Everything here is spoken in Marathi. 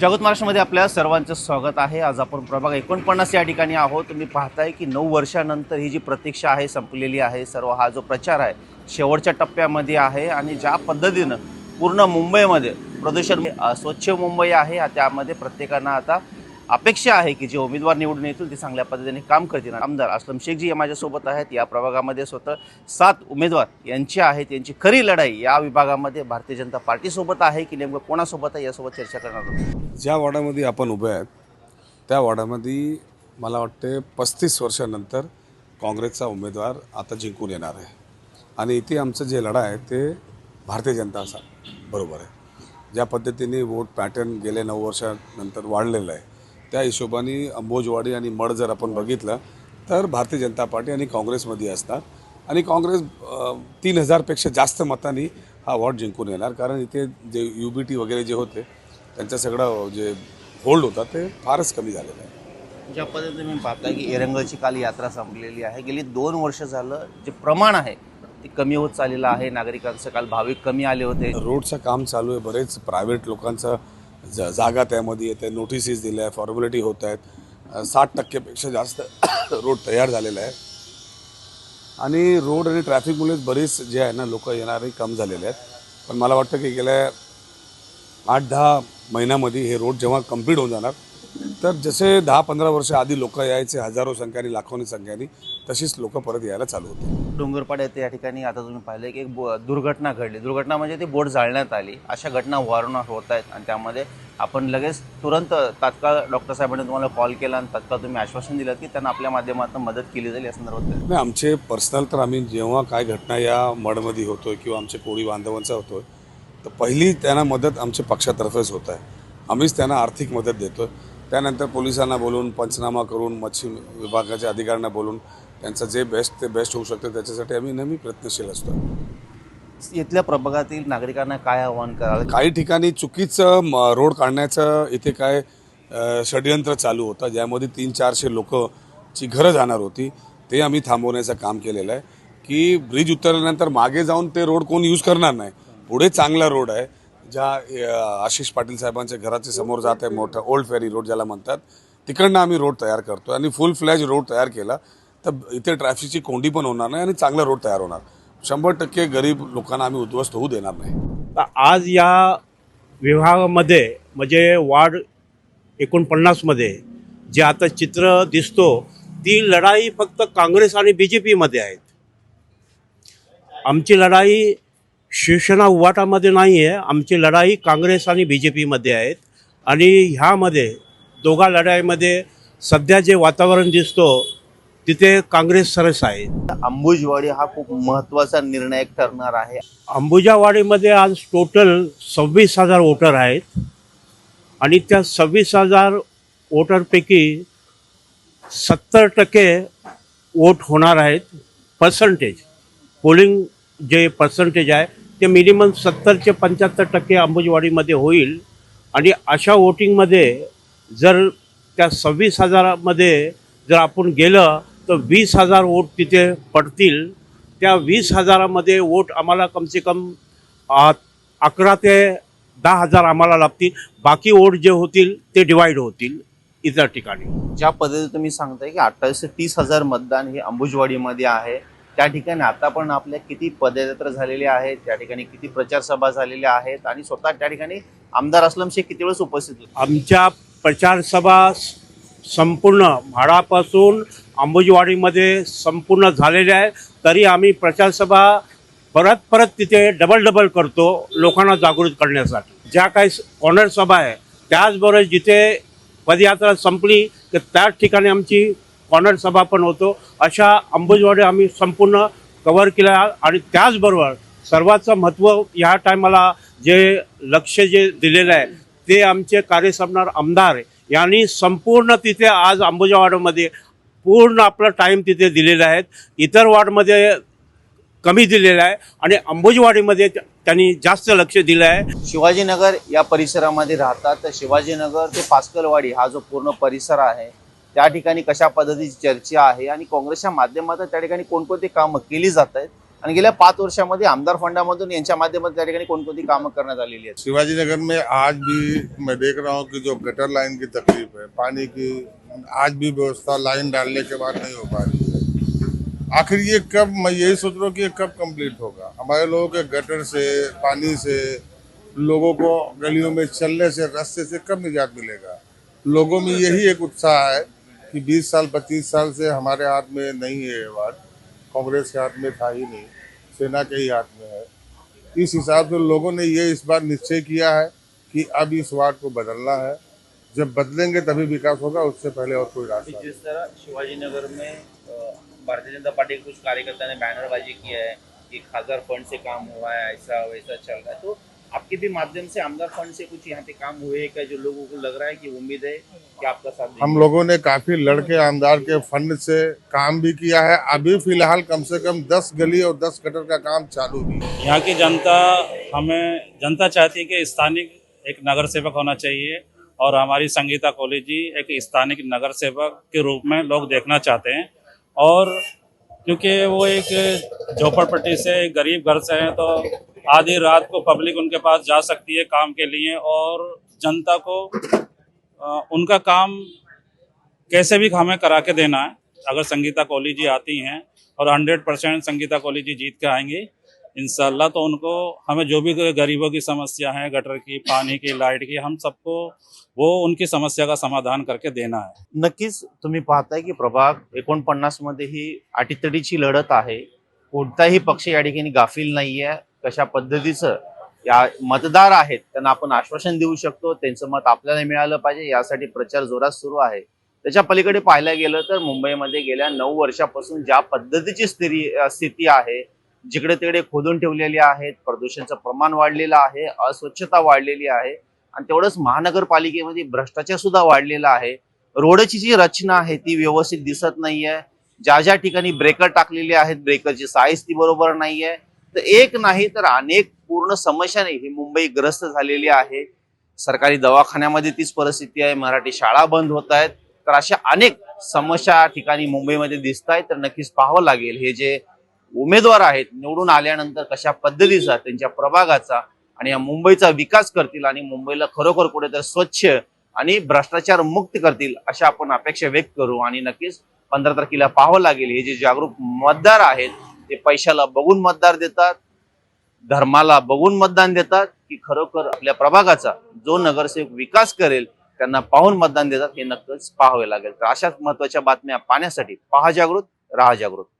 जगत महाराष्ट्रामध्ये आपल्या सर्वांचं स्वागत आहे. आज आपण प्रभाग एकोणपन्नास या ठिकाणी आहोत. तुम्ही पाहताय की नऊ वर्षानंतर ही जी प्रतीक्षा आहे संपलेली आहे सर्व हा जो प्रचार आहे शेवटच्या टप्प्यामध्ये आहे आणि ज्या पद्धतीनं पूर्ण मुंबईमध्ये प्रदूषण स्वच्छ मुंबई आहे त्यामध्ये प्रत्येकानं आता अपेक्षा आहे की जे उमेदवार निवडून येतील ते चांगल्या पद्धतीने काम करतील. आमदार असलम शेखजी या माझ्यासोबत आहेत. या प्रभागामध्ये स्वतः सात उमेदवार यांची आहेत. यांची खरी लढाई या विभागामध्ये भारतीय जनता पार्टीसोबत आहे की नेमकं कोणासोबत आहे यासोबत चर्चा करणार आहोत? ज्या वॉर्डामध्ये आपण उभे आहेत त्या वॉर्डामध्ये मला वाटते पस्तीस वर्षानंतर काँग्रेसचा उमेदवार आता जिंकून येणार आहे. आणि इथे आमचं जे लढा आहे ते भारतीय जनता बरोबर आहे. ज्या पद्धतीने वोट पॅटर्न गेल्या नऊ वर्षानंतर वाढलेलं आहे त्या हिशोबाने अंबोजवाडी आणि मड जर आपण बघितलं तर भारतीय जनता पार्टी आणि काँग्रेसमध्ये असणार आणि काँग्रेस तीन हजारपेक्षा जास्त मतांनी हा वॉर्ड जिंकून येणार. कारण इथे जे यू बी टी वगैरे जे होते त्यांचं सगळं जे होल्ड होता ते फारच कमी झालेलं आहे. ज्या पद्धतीने तुम्ही पाहता की एरंगलची काल यात्रा संपलेली आहे. गेली दोन वर्ष झालं जे प्रमाण आहे ते कमी होत चाललेलं आहे. नागरिकांचं काल भाविक कमी आले होते. रोडचं काम चालू आहे. बरेच प्रायव्हेट लोकांचं ज जागा त्यामध्ये येते नोटिसीस दिल्या आहे फॉर्मॅलिटी होत आहेत. साठ टक्केपेक्षा जास्त रोड तयार झालेला आहे. आणि रोड आणि ट्रॅफिकमुळेच बरेच जे आहे ना लोक येणारे कम झालेले आहेत. पण मला वाटतं की गेल्या आठ दहा महिन्यामध्ये हे रोड जेव्हा कंप्लीट होऊन जाणार तर जसे दहा पंधरा वर्ष आधी लोक यायचे हजारो संख्याने लाखोनी संख्याने तशीच लोक परत यायला चालू होते. डोंगरपाड येथे या ठिकाणी आता तुम्ही पाहिलं की एक बो- दुर्घटना घडली. दुर्घटना म्हणजे ती बोट जाळण्यात आली. अशा घटना वारंवार होत आहेत आणि त्यामध्ये आपण लगेच तुरंत तात्काळ डॉक्टर साहेबांनी तुम्हाला कॉल केला आणि तात्काळ तुम्ही आश्वासन दिलं की त्यांना आपल्या माध्यमातून मदत केली जाईल या संदर्भात. नाही आमचे पर्सनल तर आम्ही जेव्हा काय घटना या मडमध्ये होतोय किंवा आमचे कोळी बांधवांचा होतोय तर पहिली त्यांना मदत आमच्या पक्षातर्फेच होत आहे. आम्हीच त्यांना आर्थिक मदत देतोय. त्यानंतर पोलिसांना बोलून पंचनामा करून मच्छी विभागाच्या अधिकाऱ्यांना बोलून त्यांचं जे बेस्ट ते बेस्ट होऊ शकतं त्याच्यासाठी आम्ही नेहमी प्रयत्नशील असतो. इथल्या प्रभागातील नागरिकांना काय आव्हान कराल? काही ठिकाणी चुकीचं रोड काढण्याचं इथे काय षडयंत्र चालू होतं ज्यामध्ये तीन चारशे लोकची घरं जाणार होती ते आम्ही थांबवण्याचं काम केलेलं आहे. की ब्रिज उतरल्यानंतर मागे जाऊन ते रोड कोण यूज करणार नाही. पुढे चांगला रोड आहे. ज्या आशिष पाटील साहेबांच्या घराच्या समोर जात आहे मोठं ओल्ड फेरी रोड ज्याला म्हणतात तिकडनं आम्ही रोड तयार करतो आणि फुल फ्लॅज रोड तयार केला तर इथे ट्रॅफिकची कोंडी पण होणार नाही आणि चांगला रोड तयार होणार. शंभर टक्के गरीब लोकांना आम्ही उद्ध्वस्त होऊ देणार नाही. तर आज या विभागामध्ये म्हणजे वार्ड एकोणपन्नासमध्ये जे आता चित्र दिसतो ती लढाई फक्त काँग्रेस आणि बी जे पीमध्ये आहेत. आमची लढाई शिवसेना उवाटामध्ये नाही आहे आमची लढाई काँग्रेस आणि बी जे पीमध्ये आहेत. आणि ह्यामध्ये दोघा लढाईमध्ये सध्या जे वातावरण दिसतो तिथे काँग्रेस सरस आहे. अंबुजवाडी हा खूप महत्त्वाचा निर्णायक ठरणार आहे. अंबुजावाडीमध्ये आज टोटल सव्वीस हजार वोटर आहेत. आणि त्या सव्वीस हजार वोटरपैकी सत्तर टक्के वोट होणार आहेत. पर्सेंटेज पोलिंग जे पर्सेंटेज आहे ते मिनिमम सत्तर ते पंच्याहत्तर टक्के अंबुजवाडीमध्ये होईल. आणि अशा वोटिंगमध्ये जर त्या सव्वीस हजारामध्ये जर आपण गेलं तर वीस हजार वोट तिथे पडतील. त्या वीस हजारामध्ये वोट आम्हाला कमसे कम अकरा ते दहा हजार आम्हाला लागतील. बाकी वोट जे होतील ते डिवाईड होतील. इतर ठिकाणी. ज्या पद्धतीने तुम्ही सांगताय की अठ्ठावीस ते तीस हजार मतदान हे अंबुजवाडीमध्ये आहे. त्या ठिकाणी आता पण आपल्या किती पदयात्रा झालेल्या आहेत त्या ठिकाणी किती प्रचार सभा झालेल्या आहेत आणि स्वतः त्या ठिकाणी आमदार असलम शेख किती वेळेस उपस्थित होते? आमच्या प्रचार सभा संपूर्ण म्हाडापासून अंबुजवाडीमध्ये संपूर्ण झालेल्या आहे तरी आम्ही प्रचारसभा परत परत तिथे डबल डबल करतो लोकांना जागृत करण्यासाठी. ज्या काही कॉर्नर सभा आहे त्याचबरोबर जिथे पदयात्रा संपली तर त्याच ठिकाणी आमची कॉर्नर सभा पण होतो. अशा अंबुजवाडी आम्ही संपूर्ण कव्हर केल्या आणि त्याचबरोबर सर्वाचं महत्त्व ह्या टायमाला जे लक्ष जे दिलेलं आहे ते आमचे कार्य साधणार आमदार यांनी संपूर्ण तिथे आज अंबुजा वार्डमध्ये पूर्ण आपला टाईम तिथे दिलेला आहे. इतर वार्डमध्ये कमी दिलेला आहे आणि अंबुजवाडीमध्ये त्यांनी जास्त लक्ष दिलं आहे. शिवाजीनगर या परिसरामध्ये राहतात. तर शिवाजीनगर ते पास्कलवाडी हा जो पूर्ण परिसर आहे त्या ठिकाणी कशा पद्धतीची चर्चा आहे आणि काँग्रेसच्या माध्यमातून त्या ठिकाणी कोणकोणती कामं केली जात आहेत? आणि गेल्या पाच वर्षामध्ये आमदार फंडामधून यांच्या माध्यमातून त्या ठिकाणी कोणकोणती कामं करण्यात आलेली आहेत? शिवाजी नगर में आज भी मैं देख रहा हूँ कि जो गटर लाइन की तकलीफ है पानी की आज भी व्यवस्था लाइन डालने के बाद नहीं हो पा रही है। आखिर ये कब मैं यही सोच रहा हूँ कि ये कब कंप्लीट होगा। हमारे लोगों के गटर से पानी से लोगों को गलियों में चलने से रास्ते से कब निजात मिलेगा? लोगों में यही एक उत्साह है कि 20 साल 25 साल से हमारे हाथ में नहीं है ये बात। कांग्रेस के हाथ में था ही नहीं, सेना के ही हाथ में है। इस हिसाब से लोगों ने ये इस बार निश्चय किया है कि अब इस वार्ड को बदलना है। जब बदलेंगे तभी विकास होगा, उससे पहले और कोई रास्ता जिस तरह शिवाजी नगर में भारतीय जनता पार्टी के कुछ कार्यकर्ता ने बैनरबाजी किया है कि खासदार फंड से काम हुआ है ऐसा वैसा चल रहा है तो आपके भी माध्यम से आमदार फंड से कुछ यहाँ पे काम हुए हैं क्या जो लोगों को लग रहा है कि उम्मीद है कि आपका साथ हम लोगों ने काफ़ी लड़के आमदार के फंड से काम भी किया है। अभी फ़िलहाल कम से कम दस गली और दस कटर का काम चालू भी यहाँ की जनता हमें जनता चाहती है कि स्थानिक एक नगर सेवक होना चाहिए और हमारी संगीता कोहली जी एक स्थानिक नगर सेवक के रूप में लोग देखना चाहते हैं। और क्योंकि वो एक झोपड़पट्टी से गरीब घर से हैं तो आधी रात को पब्लिक उनके पास जा सकती है काम के लिए और जनता को उनका काम कैसे भी हमें करा के देना है। अगर संगीता कोहली जी आती हैं और हंड्रेड परसेंट संगीता कोहली जी जीत के आएँगी, इंशाल्लाह तो उनको, हमें जो भी गरीबों की समस्या है, गटर की, पानी की, लाइट की, हम सबको वो उनकी समस्या का समाधान करके देना है। नक्कीच तुम्ही पाहताय की प्रभाग एकोणपन्नास मध्ये ही अटीतडीची लढत आहे. कोणताही पक्ष या गाफील नाहीये. कशा पद्धतीचं या मतदार आहेत त्यांना आपण आश्वासन देऊ शकतो. त्यांचं मत आपल्याला मिळालं पाहिजे यासाठी प्रचार जोरात सुरू आहे. त्याच्या पलीकडे पाहायला गेलं तर मुंबईमध्ये गेल्या नऊ वर्षापासून ज्या पद्धतीची स्थिती स्थिती आहे जिकडे तिकडे खोदून ठेवलेली आहेत प्रदूषणाचं प्रमाण वाढलेलं आहे अस्वच्छता वाढलेली आहे आणि तेवढंच महानगरपालिकेमध्ये भ्रष्टाचार सुद्धा वाढलेला आहे. रोडची जी रचना आहे ती व्यवस्थित दिसत नाहीये. ज्या ज्या ठिकाणी ब्रेकर टाकलेले आहेत ब्रेकरची साईज ती बरोबर नाहीये. तर एक नाही तर अनेक पूर्ण समस्याने ही मुंबई ग्रस्त झालेली आहे. सरकारी दवाखान्यामध्ये तीच परिस्थिती आहे. मराठी शाळा बंद होत आहेत. तर अशा अनेक समस्या ठिकाणी मुंबईमध्ये दिसत आहेत. तर नक्कीच पाहावं लागेल हे जे उमेदवार आहेत निवडून आल्यानंतर कशा पद्धतीचा त्यांच्या प्रभागाचा आणि या मुंबईचा विकास करतील आणि मुंबईला खरोखर कुठेतरी स्वच्छ आणि भ्रष्टाचार मुक्त करतील अशा आपण अपेक्षा व्यक्त करू. आणि नक्कीच पंधरा तारखेला पाहावं लागेल हे जे जागरूक मतदार आहेत ते पैशाला बघून मतदार देतात धर्माला बघून मतदान देतात की खरोखर आपल्या प्रभागाचा जो नगरसेवक विकास करेल त्यांना पाहून मतदान देतात हे नक्कीच पाहावे लागेल. तर अशाच महत्त्वाच्या बातम्या पाहण्यासाठी पहा जागृत राहा जागृत.